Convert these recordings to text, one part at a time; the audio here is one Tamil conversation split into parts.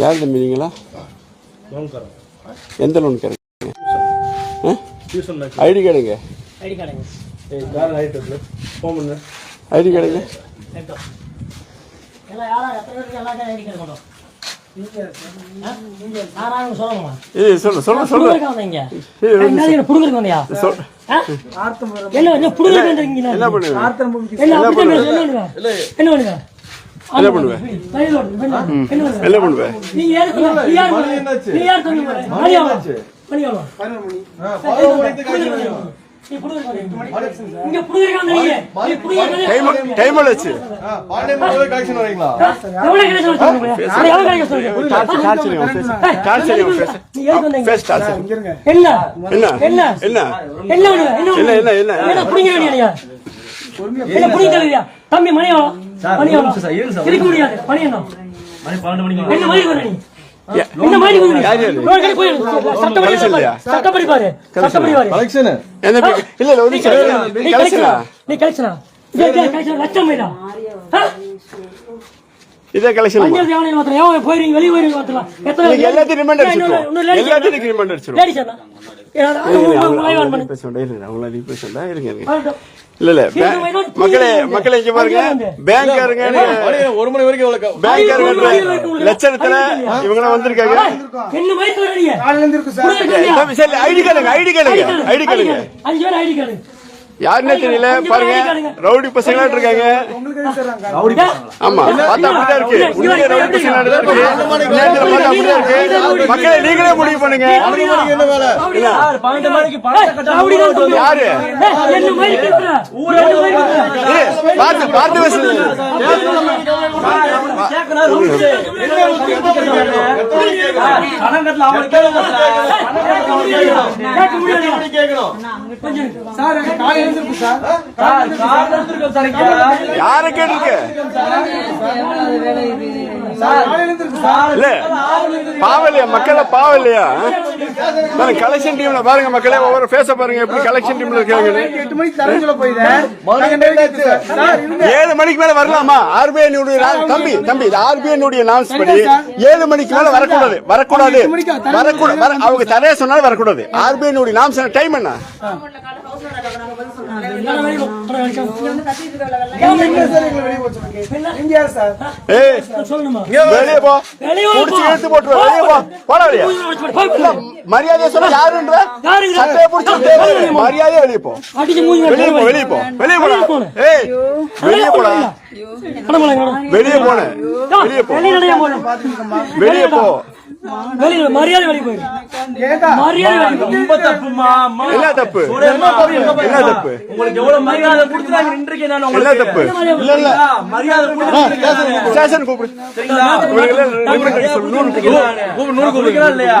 யார் தம்பி நீங்களா? எந்த லோன் கேட்குறீங்க ஐடி கார்டுங்க ஐடி கார்டுங்க சொல்லு சொல்லு சொல்லு. புடுங்கிருக்கோங்கய்யா என்ன பண்ணுங்க என்ன பண்ணுங்க என்ன பண்ணுங்க? என்ன அப்படி என்ன பண்ணுவேன் நீ யாரு யார் நீ யார் மணி மணி எவ்வளவு நீ புடுங்கறதுக்கு வந்தீங்க. இங்க புடுங்கறதுக்கு வந்தீங்க நீ புடுங்கறதுக்கு டைம் டைம் ஆச்சு கலெக்ஷன் வரீங்களா எவ்வளவு கிடைக்க சொல்லுங்க எவ்வளவு நீ ஃபேஸ் என்ன என்ன என்ன என்ன என்ன பண்ணுவ என்ன என்ன என்ன புடிங்க என்ன புரிய தெரியலையா தம்பி மணி ஆகும் மணி ஆகும் இருக்க முடியாது. மணி என்ன மணி பன்னெண்டு மணிக்கு என்ன மணி வர நீ? சட்டப்படி பாரு சட்டப்படி பாரு இல்ல இல்ல நீ கலெக்ஷனா நீ கலெக்ஷனா லட்சம் போயிடா இதே கலெக்ஷன் அஞ்சல் தேவனை வெளியே போயிருங்க எல்லாத்தையும் ரிமைண்ட் அடிச்சிருக்கோம். எல்லாத்தையும் ரிமைண்ட் அடிச்சிருக்கோம். மக்களே மக்களே இங்க பாருங்க. பேங்காருங்க ஒரு மணி வரைக்கும் பேங்காருங்க லட்சத்துல இவங்க வந்திருக்காங்க. ஐடி கார்டுங்க ஐடி கார்டுங்க. ஐடி கார்டுங்க. யாருன்னே தெரியல? பாருங்க. ரவுடி பசங்களா இருக்காங்க. ஆமா பார்த்தா அப்படிதான் இருக்கு. உண்மையிலே ரவுடி பசங்களா தான் இருக்கு. பார்த்தா அப்படிதான் இருக்கு. மக்களே நீங்களே முடிவு பண்ணுங்க. யாரு? பார்த்து பார்த்து கேட்கணும் யார கேட்டிருக்க இல்ல பாவம் இல்லையா? மக்கள பாவம் இல்லையா? கலெக்ஷன் டீம்ல பாருங்க மக்களே ஒவ்வொரு பேச பாருங்க எப்படி கலெக்ஷன் டீம்ல இருக்காங்க ஏழு மணிக்கு மேல வரலாமா? ஆர்பிஐ தம்பி தம்பி இது ஆர்பிஐ நாம்ஸ் படி ஏழு மணிக்கு மேல வரக்கூடாது வரக்கூடாது வரக்கூடாது. வர- அவங்க தரைய சொன்னாலும் வரக்கூடாது. ஆர்பிஐ நாம்ஸ் டைம் என்ன? மரியாதையா சொல்ல. யாருன்ற? சட்டையை புடிச்சு மரியாதையா வெளியே போ. வெளியே போ வெளியே போ. வெளியே போடா. ஏய் வெளியே போடா. வெளியே போன வெளியே போ. வெளியே நடைய போறோம் வெளியே போ. மரியாதை தப்புமா? இல்ல தப்பு? இல்ல தப்பு? உங்களுக்கு எவ்வளவு மரியாதை கொடுத்துறாங்க நின்றுக்கே நான் இல்லையா?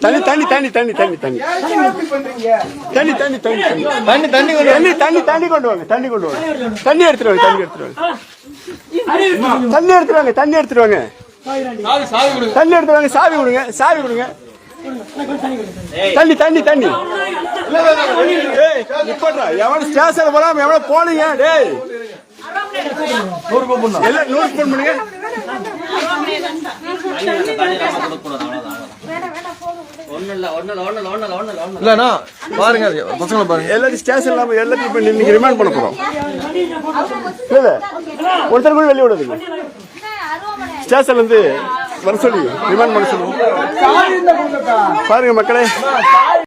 தண்ணி தண்ணி தண்ணி தண்ணி தண்ணி தண்ணி தண்ணி தண்ணி தண்ணி. தண்ணி தண்ணி தண்ணி தண்ணி. தண்ணி தண்ணி கொண்டு வாங்க. தண்ணி கொண்டு வாங்க தண்ணி எடுத்துட்டு வாங்க. தண்ணி எடுத்துட்டு வாங்க தண்ணி எடுத்துட்டு வாங்க. தண்ணி எடுத்துட்டு வாங்க தண்ணி எடுத்து வாங்க. சாவி கொடுங்க. சாவி கொடுங்க தண்ணி தண்ணி தண்ணி. நிப்பாட்றா எவன் ஸ்டேஷன் போடாம எவன போனீங்க டேய். எல்லாம் நோட் பண்ணுங்க இல்லண்ணா பாருங்க பசங்களை பாருங்க. எல்லாத்தையும் ஸ்டேஷன் இல்லாம எல்லாத்தையும் இப்ப இன்னைக்கு ரிமாண்ட் பண்ண போறோம். இல்ல ஒருத்தர் கூட வெளியே விடாதீங்க ஸ்டேஷன்ல இருந்து வர சொல்லி ரிமாண்ட் பண்ண சொல்லுவோம். பாருங்க மக்களே.